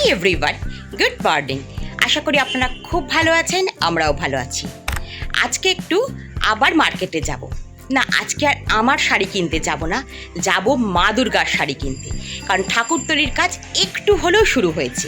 High everyone good morning আশা করি আপনারা খুব ভালো আছেন, আমরাও ভালো আছি। আজকে একটু আবার মার্কেটে যাব। না, আজকে আর আমার শাড়ি কিনতে যাব না, যাব মা দুর্গার শাড়ি কিনতে। কারণ ঠাকুর তৈরির কাজ একটু হলেও শুরু হয়েছে।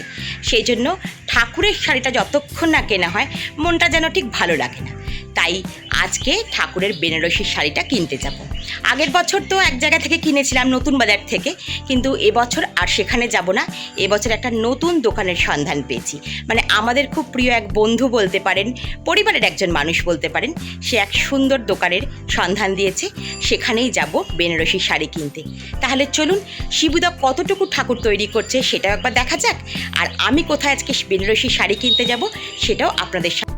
সেই জন্য ঠাকুরের শাড়িটা যতক্ষণ না কেনা হয়, মনটা যেন ঠিক ভালো লাগে না। তাই আজকে ঠাকুরের বেনারসির শাড়িটা কিনতে যাব। আগের বছর তো এক জায়গা থেকে কিনেছিলাম, নতুন বাজার থেকে। কিন্তু এবছর আর সেখানে যাব না। এবছর একটা নতুন দোকানের সন্ধান পেয়েছি। মানে আমাদের খুব প্রিয় এক বন্ধু বলতে পারেন, পরিবারের একজন মানুষ বলতে পারেন, সে এক সুন্দর দোকানের সন্ধান দিয়েছে, সেখানেই যাব বেনারসি শাড়ি কিনতে। তাহলে চলুন শিবুদা কতটুকু ঠাকুর তৈরি করছে সেটাও একবার দেখা যাক। আর আমি কোথায় আজকে বেনারসি শাড়ি কিনতে যাব, সেটাও আপনাদের সাথে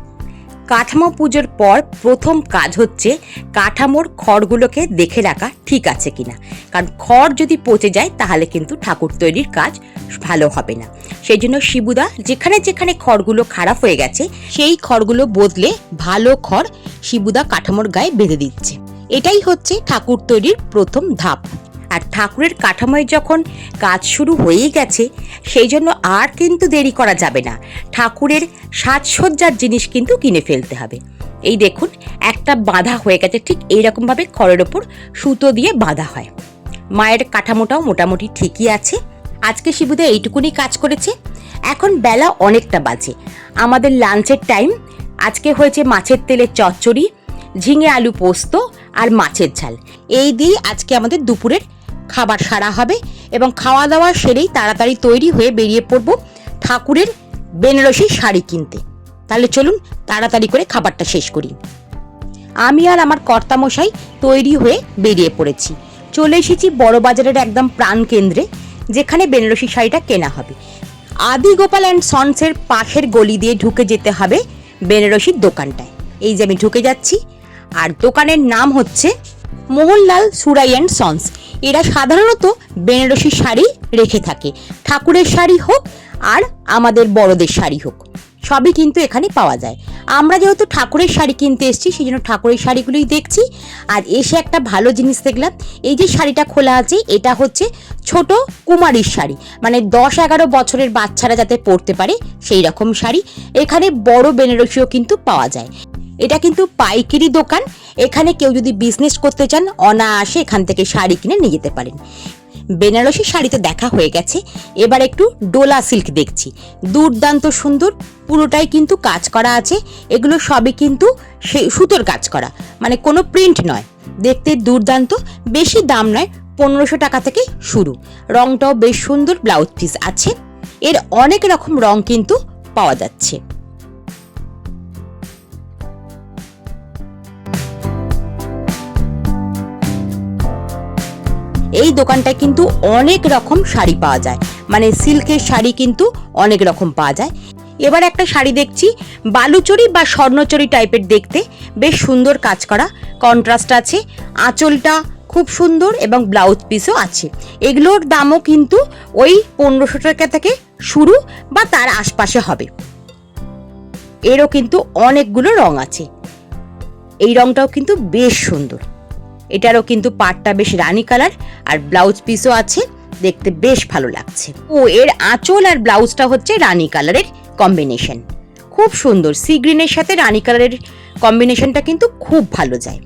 কাঠামো পুজোর পর প্রথম কাজ হচ্ছে কাঠামোর খড়গুলোকে দেখে রাখা ঠিক আছে কিনা। কারণ খড় যদি পচে যায়, তাহলে কিন্তু ঠাকুর তৈরির কাজ ভালো হবে না। সেই জন্য শিবুদা যেখানে যেখানে খড়গুলো খারাপ হয়ে গেছে, সেই খড়গুলো বদলে ভালো খড় শিবুদা কাঠামোর গায়ে বেঁধে দিচ্ছে। এটাই হচ্ছে ঠাকুর তৈরির প্রথম ধাপ। আর ঠাকুরের কাঠামোয় যখন কাজ শুরু হয়েই গেছে, সেই জন্য আর কিন্তু দেরি করা যাবে না। ঠাকুরের সাজসজ্জার জিনিস কিন্তু কিনে ফেলতে হবে। এই দেখুন, একটা বাঁধা হয়ে গেছে, ঠিক এইরকমভাবে খড়ের ওপর সুতো দিয়ে বাঁধা হয়। মায়ের কাঠামোটাও মোটামুটি ঠিকই আছে। আজকে শিবুদা এইটুকুনি কাজ করেছে। এখন বেলা অনেকটা বাজে। আমাদের লাঞ্চের টাইম। আজকে হয়েছে মাছের তেলের চচ্চড়ি, ঝিঙে আলু পোস্ত আর মাছের ঝাল। এই দিয়ে আজকে আমাদের দুপুরের খাবার সারা হবে এবং খাওয়া দাওয়া সেরেই তাড়াতাড়ি তৈরি হয়ে বেরিয়ে পড়ব ঠাকুরের বেনারসি শাড়ি কিনতে। তাহলে চলুন তাড়াতাড়ি করে খাবারটা শেষ করি। আমি আর আমার কর্তামশাই তৈরি হয়ে বেরিয়ে পড়েছি। চলে এসেছি বড় বাজারের একদম প্রাণ কেন্দ্রে, যেখানে বেনারসি শাড়িটা কেনা হবে। আদি গোপাল অ্যান্ড সন্সের পাশের গলি দিয়ে ঢুকে যেতে হবে বেনারসির দোকানটায়। এই যে আমি ঢুকে যাচ্ছি, আর দোকানের নাম হচ্ছে মোহনলাল সুরাই অ্যান্ড সন্স। এরা সাধারণত বেনারসি শাড়ি রেখে থাকে। ঠাকুরের শাড়ি হোক আর আমাদের বড়দের শাড়ি হোক। সবই কিন্তু এখানে পাওয়া যায়। আমরা যেহেতু ঠাকুরের শাড়ি কিনতে এসেছি সেই জন্য ঠাকুরের শাড়িগুলোই দেখছি। আর এসে একটা ভালো জিনিস দেখলাম, এই যে শাড়িটা খোলা আছে, এটা হচ্ছে ছোট কুমারীর শাড়ি। মানে দশ এগারো বছরের বাচ্চারা যাতে পরতে পারে সেই রকম শাড়ি। এখানে বড় বেনারসিও কিন্তু পাওয়া যায়। এটা কিন্তু পাইকারি দোকান। এখানে কেউ যদি বিজনেস করতে চান, অনায়াসে এখান থেকে শাড়ি কিনে নিয়ে যেতে পারেন। বেনারসি শাড়ি তো দেখা হয়ে গেছে। এবার একটু ডোলা সিল্ক দেখছি। দুর্দান্ত সুন্দর, পুরোটাই কিন্তু কাজ করা আছে। এগুলো সবই কিন্তু সুতোর কাজ করা। মানে কোনো প্রিন্ট নয়। দেখতে দুর্দান্ত, বেশি দাম নয়, পনেরোশো টাকা থেকে শুরু। রংটাও বেশ সুন্দর ব্লাউজ পিস আছে। এর অনেক রকম রং কিন্তু পাওয়া যাচ্ছে। এই দোকানটায় কিন্তু অনেক রকম শাড়ি পাওয়া যায়। মানে সিল্কের শাড়ি কিন্তু অনেক রকম পাওয়া যায়। এবার একটা শাড়ি দেখছি, বালুচরি বা স্বর্ণচরি টাইপের দেখতে। বেশ সুন্দর কাজ করা কন্ট্রাস্ট আছে, আঁচলটা খুব সুন্দর এবং ব্লাউজ পিসও আছে। এগুলোর দামও কিন্তু ওই পনেরোশো টাকা থেকে শুরু বা তার আশপাশে হবে। এরও কিন্তু অনেকগুলো রং আছে। এই রংটাও কিন্তু বেশ সুন্দর। এটারও কিন্তু পাটটা বেশ রানী কালার আর ব্লাউজ পিসও আছে, দেখতে বেশ ভালো লাগছে। ও, এর আঁচল আর ব্লাউজটা হচ্ছে রানী কালারের কম্বিনেশন খুব সুন্দর সি গ্রিনের সাথে রানী কালারের কম্বিনেশনটা কিন্তু খুব ভালো যায়।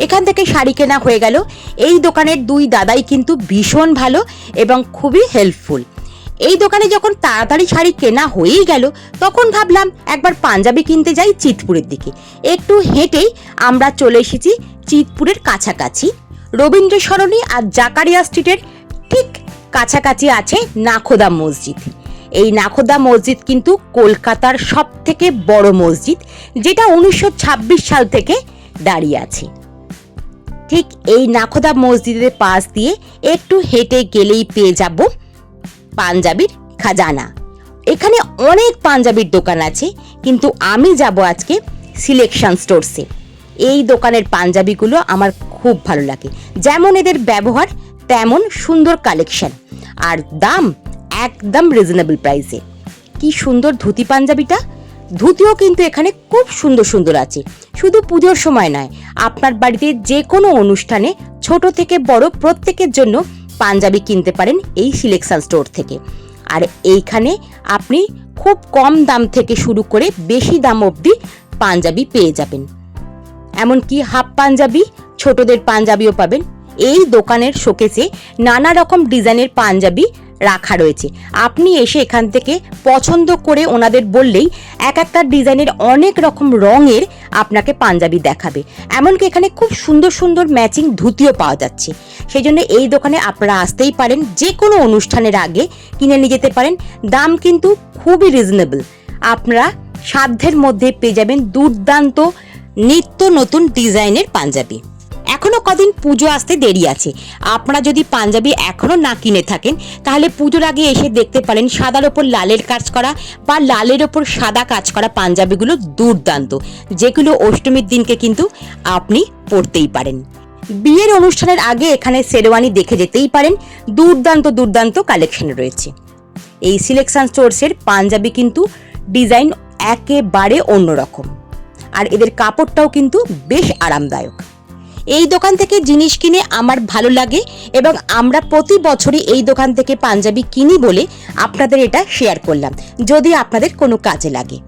এখান থেকে শাড়ি কেনা হয়ে গেল। এই দোকানের দুই দাদাই কিন্তু ভীষণ ভালো এবং খুবই হেল্পফুল এই দোকানে যখন তাড়াতাড়ি শাড়ি কেনা হয়েই গেল, তখন ভাবলাম একবার পাঞ্জাবি কিনতে যাই চিতপুরের দিকে। একটু হেঁটেই আমরা চলে এসেছি চিতপুরের কাছাকাছি। রবীন্দ্র সরণি আর জাকারিয়া স্ট্রিটের ঠিক কাছাকাছি আছে নাখোদা মসজিদ। এই নাখোদা মসজিদ কিন্তু কলকাতার সব থেকে বড় মসজিদ, যেটা উনিশশো ছাব্বিশ সাল থেকে দাঁড়িয়ে আছে। ঠিক এই নাখোদা মসজিদের পাশ দিয়ে একটু হেঁটে গেলেই পেয়ে যাব পাঞ্জাবির খাজানা। এখানে অনেক পাঞ্জাবির দোকান আছে, কিন্তু আমি যাব আজকে সিলেকশন স্টোরসে। এই দোকানের পাঞ্জাবিগুলো আমার খুব ভালো লাগে। যেমন এদের ব্যবহার, তেমন সুন্দর কালেকশন আর দাম একদম রিজনেবল প্রাইসে কি সুন্দর ধুতি পাঞ্জাবিটা। ধুতিও কিন্তু এখানে খুব সুন্দর সুন্দর আছে। শুধু পুজোর সময় নয়, আপনার বাড়িতে যে কোনো অনুষ্ঠানে ছোট থেকে বড় প্রত্যেকের জন্য পাঞ্জাবি কিনতে পারেন এই সিলেকশন স্টোর থেকে। আর এইখানে আপনি খুব কম দাম থেকে শুরু করে বেশি দাম অবধি পাঞ্জাবি পেয়ে যাবেন। এমনকি হাফ পাঞ্জাবি ছোটদের পাঞ্জাবিও পাবেন। এই দোকানের শোকেসে নানা রকম ডিজাইনের পাঞ্জাবি রাখা রয়েছে। আপনি এসে এখান থেকে পছন্দ করে ওনাদের বললেই এক একটা ডিজাইনের অনেক রকম রঙের আপনাকে পাঞ্জাবি দেখাবে। এমনকি এখানে খুব সুন্দর সুন্দর ম্যাচিং ধুতিও পাওয়া যাচ্ছে। সেই জন্য এই দোকানে আপনারা আসতেই পারেন। যে কোনো অনুষ্ঠানের আগে কিনে নিয়ে যেতে পারেন। দাম কিন্তু খুবই রিজনেবল আপনারা সাধ্যের মধ্যে পেয়ে যাবেন দুর্দান্ত নিত্য নতুন ডিজাইনের পাঞ্জাবি। এখনও কদিন পুজো আসতে দেরি আছে। আপনারা যদি পাঞ্জাবি এখনও না কিনে থাকেন, তাহলে পুজোর আগে এসে দেখতে পারেন সাদার ওপর লালের কাজ করা বা লালের ওপর সাদা কাজ করা পাঞ্জাবিগুলো দুর্দান্ত। যেগুলো অষ্টমীর দিনকে কিন্তু আপনি পরতেই পারেন। বিয়ের অনুষ্ঠানের আগে এখানে শেরওয়ানি দেখে যেতেই পারেন। দুর্দান্ত দুর্দান্ত কালেকশন রয়েছে। এই সিলেকশন স্টোর্সের পাঞ্জাবি কিন্তু ডিজাইন একেবারে অন্যরকম। আর এদের কাপড়টাও কিন্তু বেশ আরামদায়ক। এই দোকান থেকে জিনিস কিনে আমার ভালো লাগে এবং আমরা প্রতি বছরই এই দোকান থেকে পাঞ্জাবি কিনি বলে আপনাদের এটা শেয়ার করলাম, যদি আপনাদের কোনো কাজে লাগে।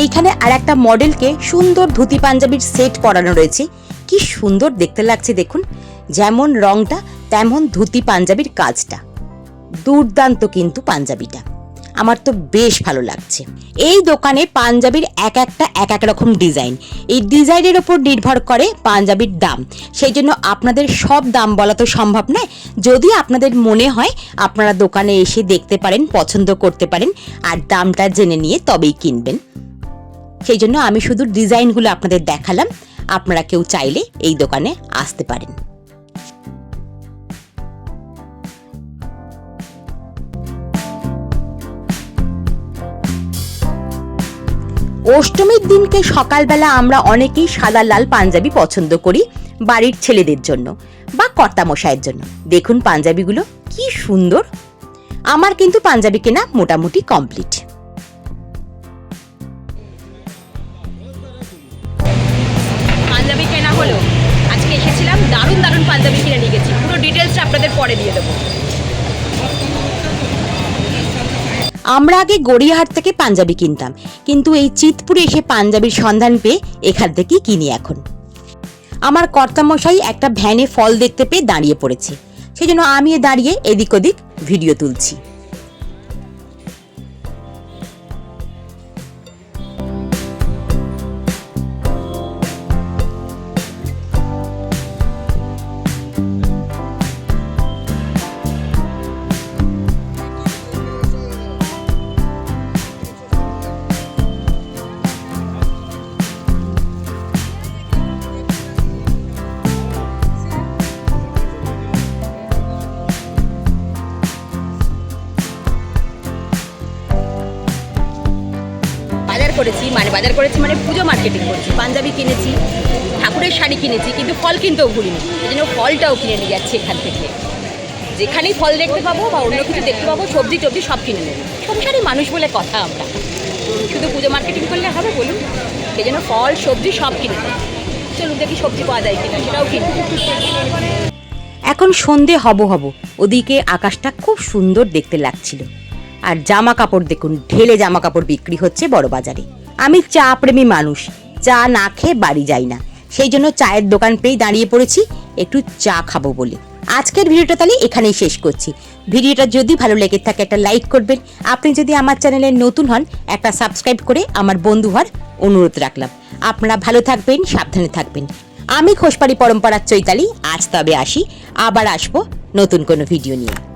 এইখানে আর একটা মডেলকে সুন্দর ধুতি পাঞ্জাবির সেট পরানো রয়েছে। কি সুন্দর দেখতে লাগছে দেখুন, যেমন রংটা তেমন ধুতি পাঞ্জাবির কাজটা। দুর্দান্ত কিন্তু পাঞ্জাবিটা। আমার তো বেশ ভালো লাগছে। এই দোকানে পাঞ্জাবির এক একটা, এক এক রকম ডিজাইন। এই ডিজাইনের ওপর নির্ভর করে পাঞ্জাবির দাম। সেই জন্য আপনাদের সব দাম বলা তো সম্ভব নয়। যদি আপনাদের মনে হয় আপনারা দোকানে এসে দেখতে পারেন, পছন্দ করতে পারেন, আর দামটা জেনে নিয়ে তবেই কিনবেন। সেই জন্য আমি শুধু ডিজাইনগুলো আপনাদের দেখালাম। আপনারা কেউ চাইলে এই দোকানে আসতে পারেন। অষ্টমীর দিনকে সকালবেলা আমরা অনেকেই সাদা, লাল পাঞ্জাবি পছন্দ করি বাড়ির ছেলেদের জন্য বা কর্তামশাইয়ের জন্য। দেখুন পাঞ্জাবিগুলো কি সুন্দর। আমার কিন্তু পাঞ্জাবি কেনা মোটামুটি কমপ্লিট। আমরা আগে গড়িয়াহাট থেকে পাঞ্জাবি কিনতাম। কিন্তু এই চিতপুরে এসে পাঞ্জাবির সন্ধান পেয়ে এখান থেকেই কিনি এখন। আমার কর্তামশাই একটা ভ্যানে ফল দেখতে পেয়ে দাঁড়িয়ে পড়েছে। সেই জন্য আমিও দাঁড়িয়ে এদিক ওদিক ভিডিও তুলছি। বাজার করেছি মানে পুজো মার্কেটিং করেছি। পাঞ্জাবি কিনেছি, ঠাকুরের শাড়ি কিনেছি, কিন্তু ফল কিনতেও ভুলিনি। এই জন্য ফলটাও কিনে নিয়ে যাচ্ছি এখান থেকে। যেখানেই ফল দেখতে পাবো বা অন্য কিছু দেখতে পাবো, সবজি টবজি সব কিনে নেব। সংসারী মানুষ বলে কথা আমরা। শুধু পুজো মার্কেটিং করলে হবে বলুন? সেই জন্য ফল, সবজি সব কিনে নেব। চলুন দেখি সবজি পাওয়া যায় কিনা, সেটাও কিনে এখন সন্ধে হব হব। ওদিকে আকাশটা খুব সুন্দর দেখতে লাগছিল। আর জামা কাপড় দেখুন, ঢেলে জামা কাপড় বিক্রি হচ্ছে বড় বাজারে। আমি চা প্রেমী মানুষ। চা না খেয়ে বাড়ি যাই না। সেই জন্য চায়ের দোকান পেয়েই দাঁড়িয়ে পড়েছি। একটু চা খাব বলে। আজকের ভিডিওটা তাহলে এখানেই শেষ করছি। ভিডিওটা যদি ভালো লেগে থাকে একটা লাইক করবেন। আপনি যদি আমার চ্যানেলে নতুন হন, একটা সাবস্ক্রাইব করে আমার বন্ধু হওয়ার অনুরোধ রাখলাম। আপনারা ভালো থাকবেন, সাবধানে থাকবেন। আমি খোসপাড়ি পরম্পরার চৈতালি, আজ তবে আসি। আবার আসব নতুন কোনো ভিডিও নিয়ে।